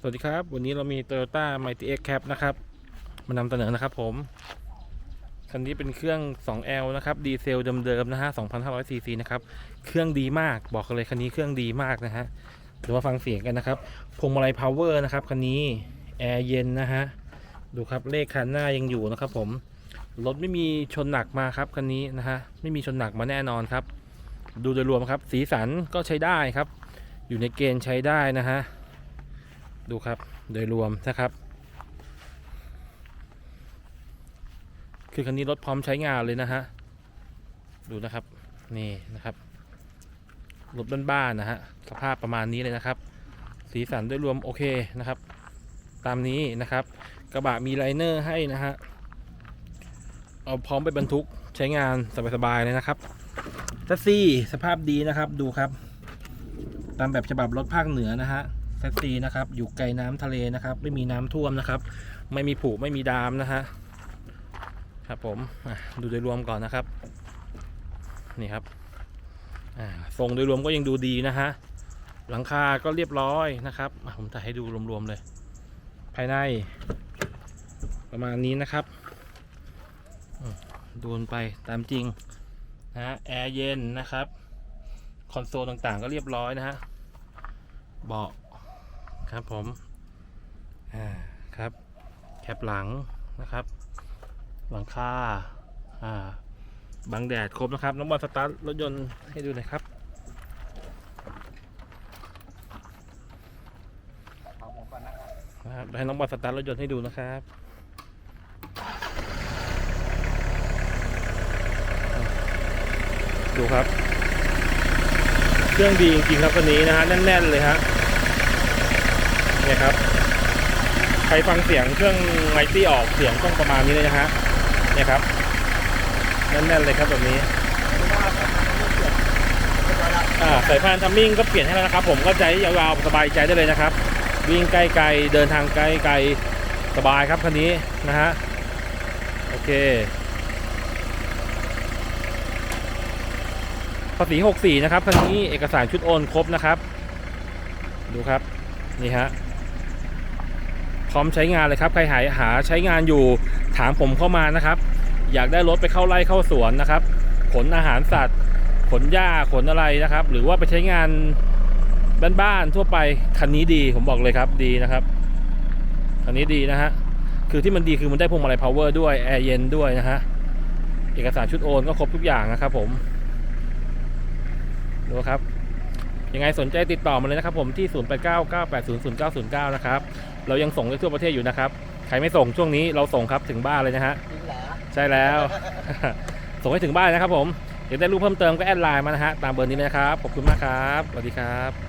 สวัสดีครับ วันนี้เรามี Toyota Mighty X Cap นะครับ มานำเสนอนะครับผม คันนี้เป็นเครื่อง 2L นะครับ ดีเซลเดิมๆนะฮะ 2,500 ซีซีนะครับ เครื่องดีมาก บอกเลยคันนี้เครื่องดีมากนะฮะ เดี๋ยวมาฟังเสียงกันนะครับ พวงมาลัย power นะครับ คันนี้ แอร์เย็นนะฮะ ดูครับ เลขคันหน้ายังอยู่นะครับผม รถไม่มีชนหนักมาครับคันนี้นะฮะ ไม่มีชนหนักมาแน่นอนครับ ดูโดยรวมครับ สีสันก็ใช้ได้ครับ อยู่ในเกณฑ์ใช้ได้นะฮะ ดูครับโดยรวมนะครับ คือคันนี้รถพร้อมใช้งานเลยนะฮะ ดูนะครับ นี่นะครับรถบ้านๆนะฮะสภาพประมาณนี้เลยนะครับ สีสันโดยรวมโอเคนะครับ ตามนี้นะครับ กระบะมีไลเนอร์ให้นะฮะเอาพร้อมไปบรรทุกใช้งานสบายๆเลยนะครับแท็กซี่สภาพดีนะครับดูครับ ตามแบบฉบับรถภาคเหนือนะฮะ แท็กซี่นะครับ อยู่ไกลน้ำทะเลนะครับ ไม่มีน้ำท่วมนะครับ ไม่มีผุไม่มีดามนะฮะครับผมดูโดยรวมก่อนนะครับ นี่ครับอ่าทรงโดยรวมก็ยังดูดีนะฮะหลังคาก็เรียบร้อยนะครับผมถ่ายให้ดูรวมๆเลย ภายใน ประมาณนี้นะครับดูไปตามจริงนะฮะแอร์เย็นนะครับ คอนโซลต่างๆก็เรียบร้อยนะฮะเบาะ ครับผมอ่าครับ แคปหลังนะครับ หลังคาอ่าบังแดดครบนะครับ น้องบอลสตาร์ทรถยนต์ให้ดูหน่อยครับนะครับให้น้องบอลสตาร์ทรถยนต์ให้ดูนะครับดูครับ เครื่องดีจริงๆครับคันนี้นะฮะแน่นๆเลยฮะ เนี่ยครับ ใครฟังเสียงเครื่องไมตี้ออกเสียงต้องประมาณนี้เลยนะฮะ เนี่ยครับแน่นๆเลยครับแบบนี้อ่าให้เกิดเรียบร้อยแล้วอ่าสายพานทัมมิ่งก็เปลี่ยนให้แล้วนะครับ ผมก็ใช้ยาวๆสบายใจได้เลยนะครับ วิ่งใกล้ๆเดินทางใกล้ๆสบายครับคันนี้นะฮะโอเคภาษี64นะครับคันนี้เอกสารชุดโอนครบนะครับ ดูครับ นี่ฮะ พร้อมใช้งานเลยครับใครหาหาใช้งานอยู่ถามผมเข้ามานะครับ อยากได้รถไปเข้าไร่เข้าสวนนะครับ ขนอาหารสัตว์ ขนหญ้าขนอะไรนะครับ หรือว่าไปใช้งานบ้านๆทั่วไปคันนี้ดีผมบอกเลยครับดีนะครับคันนี้ดีนะฮะคือที่มันดีคือมันได้พวงมาลัย power ด้วยแอร์เย็นด้วยนะฮะเอกสารชุดโอนก็ครบทุกอย่างนะครับผมดูครับ ยังไงสนใจติดต่อมาเลยนะครับผมที่ 0899800909 นะครับ เรายังส่งได้ทั่วประเทศอยู่นะครับ ใครไม่ส่งช่วงนี้เราส่งครับถึงบ้านเลยนะฮะจริงเหรอใช่แล้ว ส่งให้ถึงบ้านนะครับผม อยากได้รูปเพิ่มเติมก็แอดไลน์มานะฮะตามเบอร์นี้เลยนะครับ ขอบคุณมากครับ สวัสดีครับ